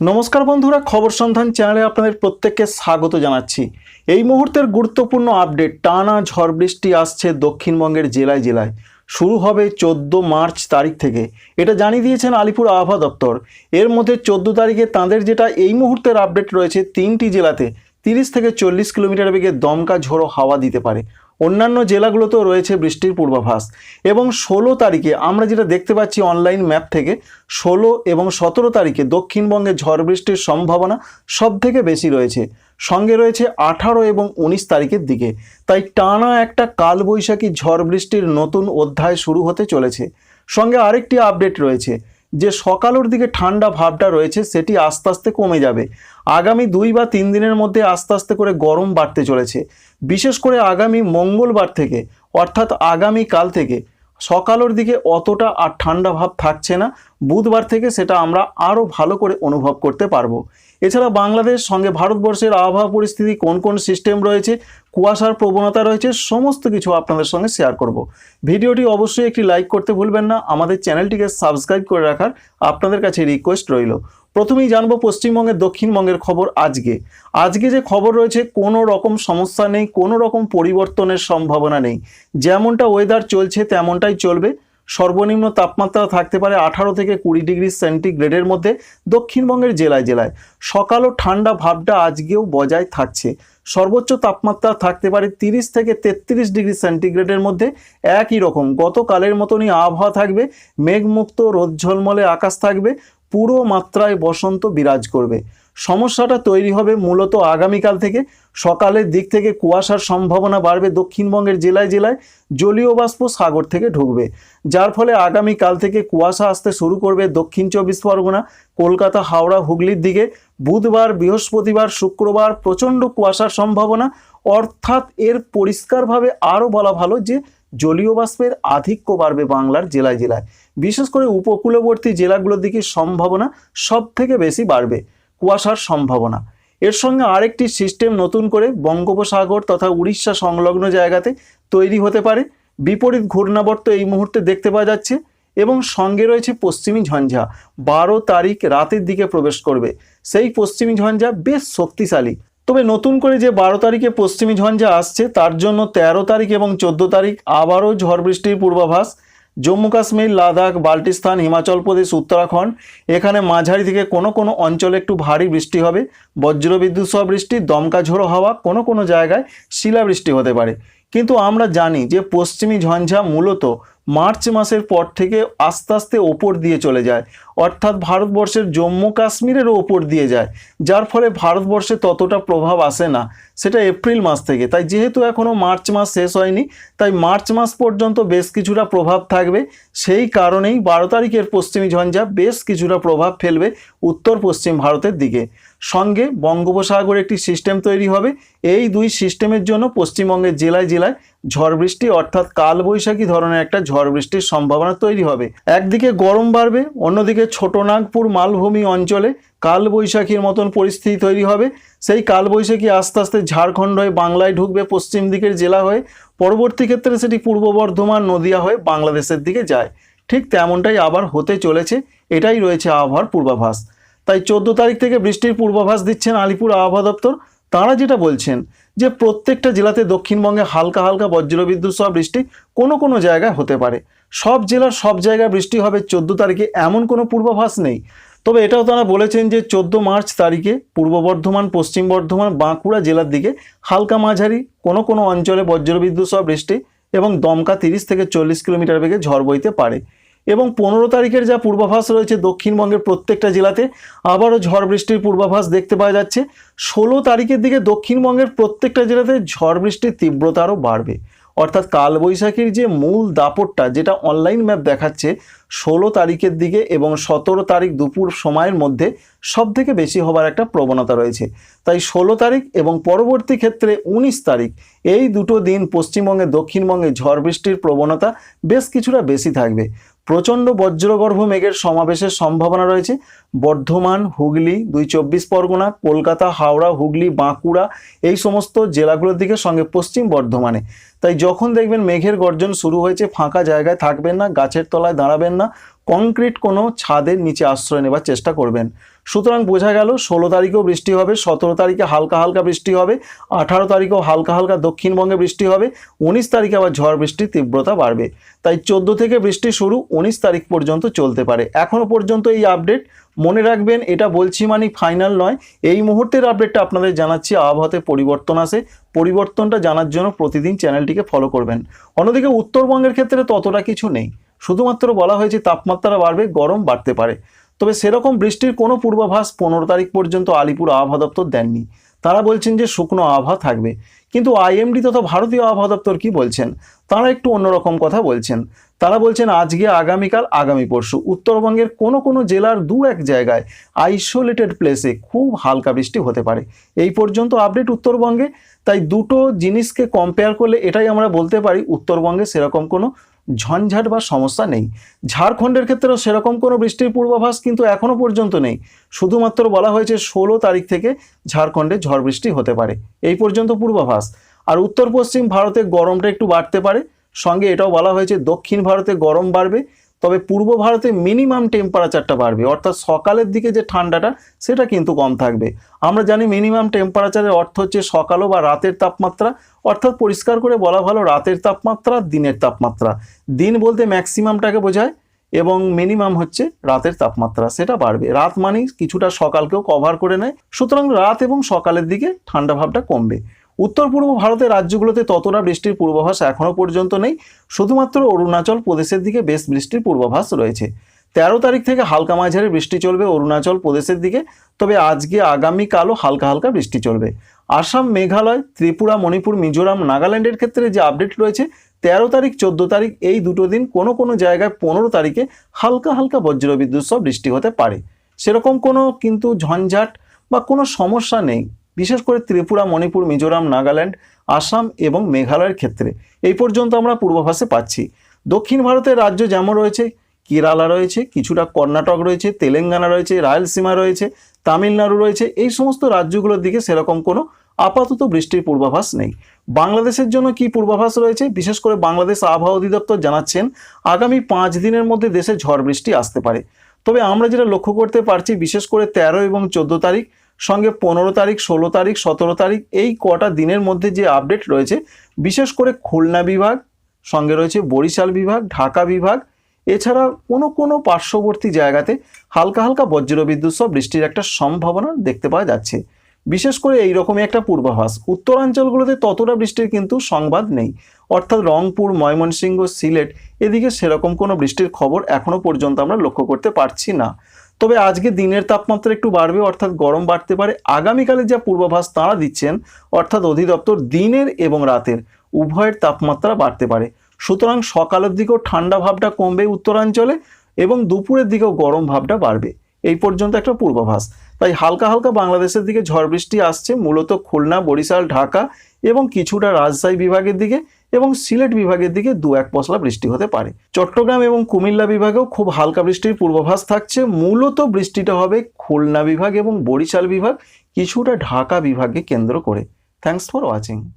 নমস্কার বন্ধুরা, খবর সন্ধান চ্যানেলে আপনাদের প্রত্যেককে স্বাগত জানাচ্ছি। এই মুহূর্তের গুরুত্বপূর্ণ আপডেট, টানা ঝড় বৃষ্টি আসছে দক্ষিণবঙ্গের জেলায় জেলায়। শুরু হবে চোদ্দ মার্চ তারিখ থেকে। এটা জানিয়ে দিয়েছেন আলিপুর আবহাওয়া দপ্তর। এর মধ্যে চোদ্দ তারিখে তাঁদের যেটা এই মুহূর্তের আপডেট রয়েছে, তিনটি জেলাতে তিরিশ থেকে চল্লিশ কিলোমিটার বেগে দমকা ঝোড়ো হাওয়া দিতে পারে। অন্যান্য জেলাগুলোতেও রয়েছে বৃষ্টির পূর্বাভাস। এবং ষোলো তারিখে আমরা যেটা দেখতে পাচ্ছি অনলাইন ম্যাপ থেকে, ষোলো এবং সতেরো তারিখে দক্ষিণবঙ্গে ঝড় বৃষ্টির সম্ভাবনা সব থেকে বেশি রয়েছে। সঙ্গে রয়েছে আঠারো এবং উনিশ তারিখের দিকে। তাই টানা একটা কালবৈশাখী ঝড় বৃষ্টির নতুন অধ্যায় শুরু হতে চলেছে। সঙ্গে আরেকটি আপডেট রয়েছে, যে সকালের দিকে ঠান্ডা ভাবটা রয়েছে, সেটি আস্তে আস্তে কমে যাবে। আগামী দুই বা তিন দিনের মধ্যে আস্তে আস্তে করে গরম বাড়তে চলেছে। বিশেষ করে আগামী মঙ্গলবার থেকে, অর্থাৎ আগামী কাল থেকে সকালের দিকে অতটা আর ঠান্ডা ভাব থাকছে না। বুধবার থেকে সেটা আমরা আরও ভালো করে অনুভব করতে পারব। এছাড়া বাংলাদেশ সঙ্গে ভারতবর্ষের আবহাওয়া পরিস্থিতি, কোন কোন সিস্টেম রয়েছে, কুয়াশার প্রবণতা রয়েছে, সমস্ত কিছু আপনাদের সঙ্গে শেয়ার করব। ভিডিওটি অবশ্যই একটি লাইক করতে ভুলবেন না, আমাদের চ্যানেলটিকে সাবস্ক্রাইব করে রাখার আপনাদের কাছে রিকোয়েস্ট রইল। প্রথমেই জানব পশ্চিমবঙ্গের দক্ষিণবঙ্গের খবর আজকে। আজকে যে খবর রয়েছে, কোনো রকম সমস্যা নেই, কোনো রকম পরিবর্তনের সম্ভাবনা নেই। যেমনটা ওয়েদার চলছে, তেমনটাই চলবে। সর্বনিম্ন তাপমাত্রা থাকতে পারে আঠারো থেকে কুড়ি ডিগ্রি সেন্টিগ্রেডের মধ্যে দক্ষিণবঙ্গের জেলায় জেলায়। সকাল ও ঠান্ডা ভাবটা আজকেও বজায় থাকছে। সর্বোচ্চ তাপমাত্রা থাকতে পারে তিরিশ থেকে তেত্রিশ ডিগ্রি সেন্টিগ্রেডের মধ্যে। একই রকম, গতকালের মতনই আবহাওয়া থাকবে, মেঘমুক্ত রোদ ঝলমলে আকাশ থাকবে, পুরো মাত্রায় বসন্ত বিরাজ করবে। সমস্যাটা তৈরি হবে মূলত আগামীকাল থেকে। সকালের দিক থেকে কুয়াশার সম্ভাবনা বাড়বে দক্ষিণবঙ্গের জেলায় জেলায়। জলীয় বাষ্প সাগর থেকে ঢুকবে। যার ফলে আগামীকাল থেকে কুয়াশা আসতে শুরু করবে দক্ষিণ চব্বিশ পরগনা, কলকাতা, হাওড়া, হুগলির দিকে। বুধবার, বৃহস্পতিবার, শুক্রবার প্রচণ্ড কুয়াশার সম্ভাবনা। অর্থাৎ এর পরিষ্কারভাবে আরও বলা ভালো যে জলীয় বাষ্পের আধিক্য বাড়বে বাংলার জেলায় জেলায়। বিশেষ করে উপকূলবর্তী জেলাগুলোর দিকে সম্ভাবনা সব থেকে বেশি বাড়বে। কুয়াশার সম্ভাবনা। এর সঙ্গে আরেকটি সিস্টেম নতুন করে বঙ্গোপসাগর তথা উড়িষ্যা সংলগ্ন জায়গাতে তৈরি হতে পারে। বিপরীত ঘূর্ণাবর্ত এই মুহূর্তে দেখতে পাওয়া যাচ্ছে এবং সঙ্গে রয়েছে পশ্চিমী ঝঞ্ঝা। বারো তারিখ রাতের দিকে প্রবেশ করবে। সেই পশ্চিমী ঝঞ্ঝা বেশ শক্তিশালী। তবে নতুন করে যে বারো তারিখে পশ্চিমী ঝঞ্ঝা আসছে, তার জন্য তেরো তারিখ এবং চোদ্দ তারিখ আবারও ঝড় বৃষ্টির পূর্বাভাস জম্মু কাশ্মীর, লাদাখ, বাল্টিস্তান, হিমাচল প্রদেশ, উত্তরাখণ্ড। এখানে মাঝারি থেকে কোনো কোনো অঞ্চলে একটু ভারী বৃষ্টি হবে। বজ্রবিদ্যুৎ সহ বৃষ্টি, দমকা ঝোড়ো হাওয়া কোনো কোনো জায়গায় শিলাবৃষ্টি হতে পারে। কিন্তু আমরা জানি যে পশ্চিমী ঝঞ্ঝা মূলত মার্চ মাসের পর থেকে আস্তে আস্তে ওপর দিয়ে চলে যায়। অর্থাৎ ভারতবর্ষের জম্মু কাশ্মীরেরও ওপর দিয়ে যায়। যার ফলে ভারতবর্ষে ততটা প্রভাব আসে না। সেটা এপ্রিল মাস থেকে। তাই যেহেতু এখনও মার্চ মাস শেষ হয়নি, তাই মার্চ মাস পর্যন্ত বেশ কিছুটা প্রভাব থাকবে। সেই কারণেই বারো তারিখের পশ্চিমী ঝঞ্ঝা বেশ কিছুটা প্রভাব ফেলবে উত্তর পশ্চিম ভারতের দিকে। সঙ্গে বঙ্গোপসাগরে একটি সিস্টেম তৈরি হবে। এই দুই সিস্টেমের জন্য পশ্চিমবঙ্গের জেলায় জেলায় ঝড় বৃষ্টি অর্থাৎ কালবৈশাখী ধরনের একটা ঝড় বৃষ্টির সম্ভাবনা তৈরি হবে। একদিকে গরম বাড়বে, অন্যদিকে ছোটনাগপুর মালভূমি অঞ্চলে কালবৈশাখীর মতন পরিস্থিতি তৈরি হবে। সেই কালবৈশাখী আস্তে আস্তে ঝাড়খণ্ড হয়ে বাংলায় ঢুকবে, পশ্চিম দিকের জেলা হয়ে। পরবর্তী ক্ষেত্রে সেটি পূর্ব বর্ধমান, নদিয়া হয়ে বাংলাদেশের দিকে যায়। ঠিক তেমনটাই আবার হতে চলেছে। এটাই রয়েছে আবহাওয়ার পূর্বাভাস। তাই চোদ্দ তারিখ থেকে বৃষ্টির পূর্বাভাস দিচ্ছেন আলিপুর আবহাওয়া দপ্তর। তাঁরা যেটা বলছেন যে প্রত্যেকটা জেলাতে দক্ষিণবঙ্গে হালকা হালকা বজ্রবিদ্যুৎ সহ বৃষ্টি কোনো কোনো জায়গায় হতে পারে। সব জেলার সব জায়গায় বৃষ্টি হবে চোদ্দ তারিখে। এমন কোনো পূর্বাভাস নেই। তবে এটাও তারা বলেছেন যে চোদ্দ মার্চ তারিখে পূর্ব বর্ধমান, পশ্চিম বর্ধমান, বাঁকুড়া জেলার দিকে হালকা মাঝারি, কোনো কোনো অঞ্চলে বজ্রবিদ্যুৎ সহ বৃষ্টি এবং দমকা তিরিশ থেকে চল্লিশ কিলোমিটার বেগে ঝড় বইতে পারে। এবং পনেরো তারিখের যা পূর্বাভাস রয়েছে দক্ষিণবঙ্গের প্রত্যেকটা জেলাতে, আবারও ঝড় বৃষ্টির পূর্বাভাস দেখতে পাওয়া যাচ্ছে। ষোলো তারিখের দিকে দক্ষিণবঙ্গের প্রত্যেকটা জেলাতে ঝড় বৃষ্টির তীব্রতা আরও বাড়বে। অর্থাৎ কালবৈশাখীর যে মূল দাপটটা, যেটা অনলাইন ম্যাপ দেখাচ্ছে, ষোলো তারিখের দিকে এবং সতেরো তারিখ দুপুর সময়ের মধ্যে সব থেকে বেশি হবার একটা প্রবণতা রয়েছে। তাই ষোলো তারিখ এবং পরবর্তী ক্ষেত্রে উনিশ তারিখ, এই দুটো দিন পশ্চিমবঙ্গে দক্ষিণবঙ্গে ঝড় বৃষ্টির প্রবণতা বেশ কিছুটা বেশি থাকবে। প্রচণ্ড বজ্রগর্ভ মেঘের সমাবেশের সম্ভাবনা রয়েছে। বর্ধমান, হুগলি, দুই চব্বিশ পরগনা, কলকাতা, হাওড়া, হুগলি, বাঁকুড়া এই সমস্ত জেলাগুলোর দিকে, সঙ্গে পশ্চিম বর্ধমানে। তাই যখন দেখবেন মেঘের গর্জন শুরু হয়েছে, ফাঁকা জায়গায় থাকবেন না, গাছের তলায় দাঁড়াবেন না, কংক্রিট কোনো ছাদের নিচে আশ্রয় নেবার চেষ্টা করবেন। সুতরাং বোঝা গেল ষোলো তারিখেও বৃষ্টি হবে, সতেরো তারিখে হালকা হালকা বৃষ্টি হবে, আঠারো তারিখেও হালকা হালকা দক্ষিণবঙ্গে বৃষ্টি হবে, উনিশ তারিখে আবার ঝড় বৃষ্টির তীব্রতা বাড়বে। তাই চোদ্দ থেকে বৃষ্টি শুরু উনিশ তারিখ পর্যন্ত চলতে পারে। এখনও পর্যন্ত এই আপডেট মনে রাখবেন, এটা বলছি মানে ফাইনাল নয়, এই মুহূর্তের আপডেটটা আপনাদের জানাচ্ছি, আবহাওয়াতে পরিবর্তন আসে, পরিবর্তনটা জানার জন্য প্রতিদিন চ্যানেলটিকে ফলো করবেন। অন্যদিকে উত্তরবঙ্গের ক্ষেত্রে ততটা কিছু নেই, শুধুমাত্র বলা হয়েছে তাপমাত্রা বাড়বে, গরম বাড়তে পারে। তবে সেরকম বৃষ্টির কোনো পূর্বাভাস পনেরো তারিখ পর্যন্ত আলিপুর আবহাওয়া দপ্তর দেননি। তারা বলছেন যে শুকনো আবহাওয়া থাকবে। কিন্তু আইএমডি তথা ভারতীয় আবহাওয়া দপ্তর কী বলছেন? তারা একটু অন্যরকম কথা বলছেন। তারা বলছেন আজকে আগামীকাল, আগামী পরশু। উত্তরবঙ্গের কোনো কোনো জেলার দু এক জায়গায় আইসোলেটেড প্লেসে খুব হালকা বৃষ্টি হতে পারে। এই পর্যন্ত আপডেট উত্তরবঙ্গে। তাই দুটো জিনিসকে কম্পেয়ার করলে এটাই আমরা বলতে পারি, উত্তরবঙ্গে সেরকম কোনো ঝঞ্ঝাট বা সমস্যা নেই। ঝাড়খণ্ডের ক্ষেত্রেও সেরকম কোনো বৃষ্টির পূর্বাভাস কিন্তু এখনও পর্যন্ত নেই। শুধুমাত্র বলা হয়েছে ষোলো তারিখ থেকে ঝাড়খণ্ডে ঝড় বৃষ্টি হতে পারে। এই পর্যন্ত পূর্বাভাস। আর উত্তর পশ্চিম ভারতে গরমটা একটু বাড়তে পারে। সঙ্গে এটাও বলা হয়েছে দক্ষিণ ভারতে গরম বাড়বে। তবে পূর্ব ভারতে মিনিমাম টেম্পারেচারটা বাড়বে, অর্থাৎ সকালের দিকে যে ঠান্ডাটা, সেটা কিন্তু কম থাকবে। আমরা জানি মিনিমাম টেম্পারেচারের অর্থ হচ্ছে সকালও বা রাতের তাপমাত্রা, অর্থাৎ পরিষ্কার করে বলা ভালো রাতের তাপমাত্রা, দিনের তাপমাত্রা। দিন বলতে ম্যাক্সিমামটাকে বোঝায় এবং মিনিমাম হচ্ছে রাতের তাপমাত্রা, সেটা বাড়বে। রাত মানেই কিছুটা সকালকেও কভার করে নেয়। সুতরাং রাত এবং সকালের দিকে ঠান্ডা ভাবটা কমবে। উত্তর পূর্ব ভারতের রাজ্যগুলোতে ততটা বৃষ্টির পূর্বাভাস এখনও পর্যন্ত নেই। শুধুমাত্র অরুণাচল প্রদেশের দিকে বেশ বৃষ্টির পূর্বাভাস রয়েছে। তেরো তারিখ থেকে হালকা মাঝারি বৃষ্টি চলবে অরুণাচল প্রদেশের দিকে, তবে আজকে আগামীকালও হালকা হালকা বৃষ্টি চলবে। আসাম, মেঘালয়, ত্রিপুরা, মণিপুর, মিজোরাম, নাগাল্যান্ডের ক্ষেত্রে যে আপডেট রয়েছে, তেরো তারিখ, চোদ্দ তারিখ এই দুটো দিন কোনো কোনো জায়গায় পনেরো তারিখে হালকা হালকা বজ্রবিদ্যুৎ সহ বৃষ্টি হতে পারে। সেরকম কোনো কিন্তু ঝঞ্ঝাট বা কোনো সমস্যা নেই। বিশেষ করে ত্রিপুরা, মণিপুর, মিজোরাম, নাগাল্যান্ড, আসাম এবং মেঘালয়ের ক্ষেত্রে। এই পর্যন্ত আমরা পূর্বাভাসে পাচ্ছি। দক্ষিণ ভারতের রাজ্য যেমন রয়েছে, কেরালা রয়েছে, কিছুটা কর্ণাটক রয়েছে, তেলেঙ্গানা রয়েছে, রায়লসীমা রয়েছে, তামিলনাড়ু রয়েছে, এই সমস্ত রাজ্যগুলোর দিকে সেরকম কোনো আপাতত বৃষ্টির পূর্বাভাস নেই। বাংলাদেশের জন্য কি পূর্বাভাস রয়েছে? বিশেষ করে বাংলাদেশ আবহাওয়া অধিদপ্তর জানাচ্ছেন, আগামী পাঁচ দিনের মধ্যে দেশে ঝড় বৃষ্টি আসতে পারে। তবে আমরা যেটা লক্ষ্য করতে পারছি, বিশেষ করে তেরো এবং চোদ্দ তারিখ সঙ্গে পনেরো তারিখ, ষোলো তারিখ, সতেরো তারিখ এই কটা দিনের মধ্যে যে আপডেট রয়েছে, বিশেষ করে খুলনা বিভাগ, সঙ্গে রয়েছে বরিশাল বিভাগ, ঢাকা বিভাগ, এছাড়া কোনো কোনো পার্শ্ববর্তী জায়গাতে হালকা হালকা বজ্রবিদ্যুৎ সহ বৃষ্টির একটা সম্ভাবনা দেখতে পাওয়া যাচ্ছে। বিশেষ করে এই রকমই একটা পূর্বাভাস। উত্তরাঞ্চলগুলোতে ততটা বৃষ্টির কিন্তু সংবাদ নেই। অর্থাৎ রংপুর, ময়মনসিংহ, সিলেট, এদিকে সেরকম কোনো বৃষ্টির খবর এখনও পর্যন্ত আমরা লক্ষ্য করতে পারছি না। তবে আজকে দিনের তাপমাত্রা একটু বাড়বে, অর্থাৎ গরম বাড়তে পারে। আগামীকালে যা পূর্বাভাস তাঁরা দিচ্ছেন, অর্থাৎ অধিদপ্তর দিনের এবং রাতের উভয়ের তাপমাত্রা বাড়তে পারে। সুতরাং সকালের দিকেও ঠান্ডা ভাবটা কমবে উত্তরাঞ্চলে এবং দুপুরের দিকেও গরম ভাবটা বাড়বে। এই পর্যন্ত একটা পূর্বাভাস। তাই হালকা হালকা বাংলাদেশের দিকে ঝড় বৃষ্টি আসছে, মূলত খুলনা, বরিশাল, ঢাকা এবং কিছুটা রাজশাহী বিভাগের দিকে। এবং সিলেট বিভাগের দিকে দু এক পশলা বৃষ্টি হতে পারে। চট্টগ্রাম এবং কুমিল্লা বিভাগেও খুব হালকা বৃষ্টির পূর্বাভাস থাকছে। মূলত বৃষ্টিটা হবে খুলনা বিভাগ এবং বরিশাল বিভাগ, কিছুটা ঢাকা বিভাগকে কেন্দ্র করে। Thanks for watching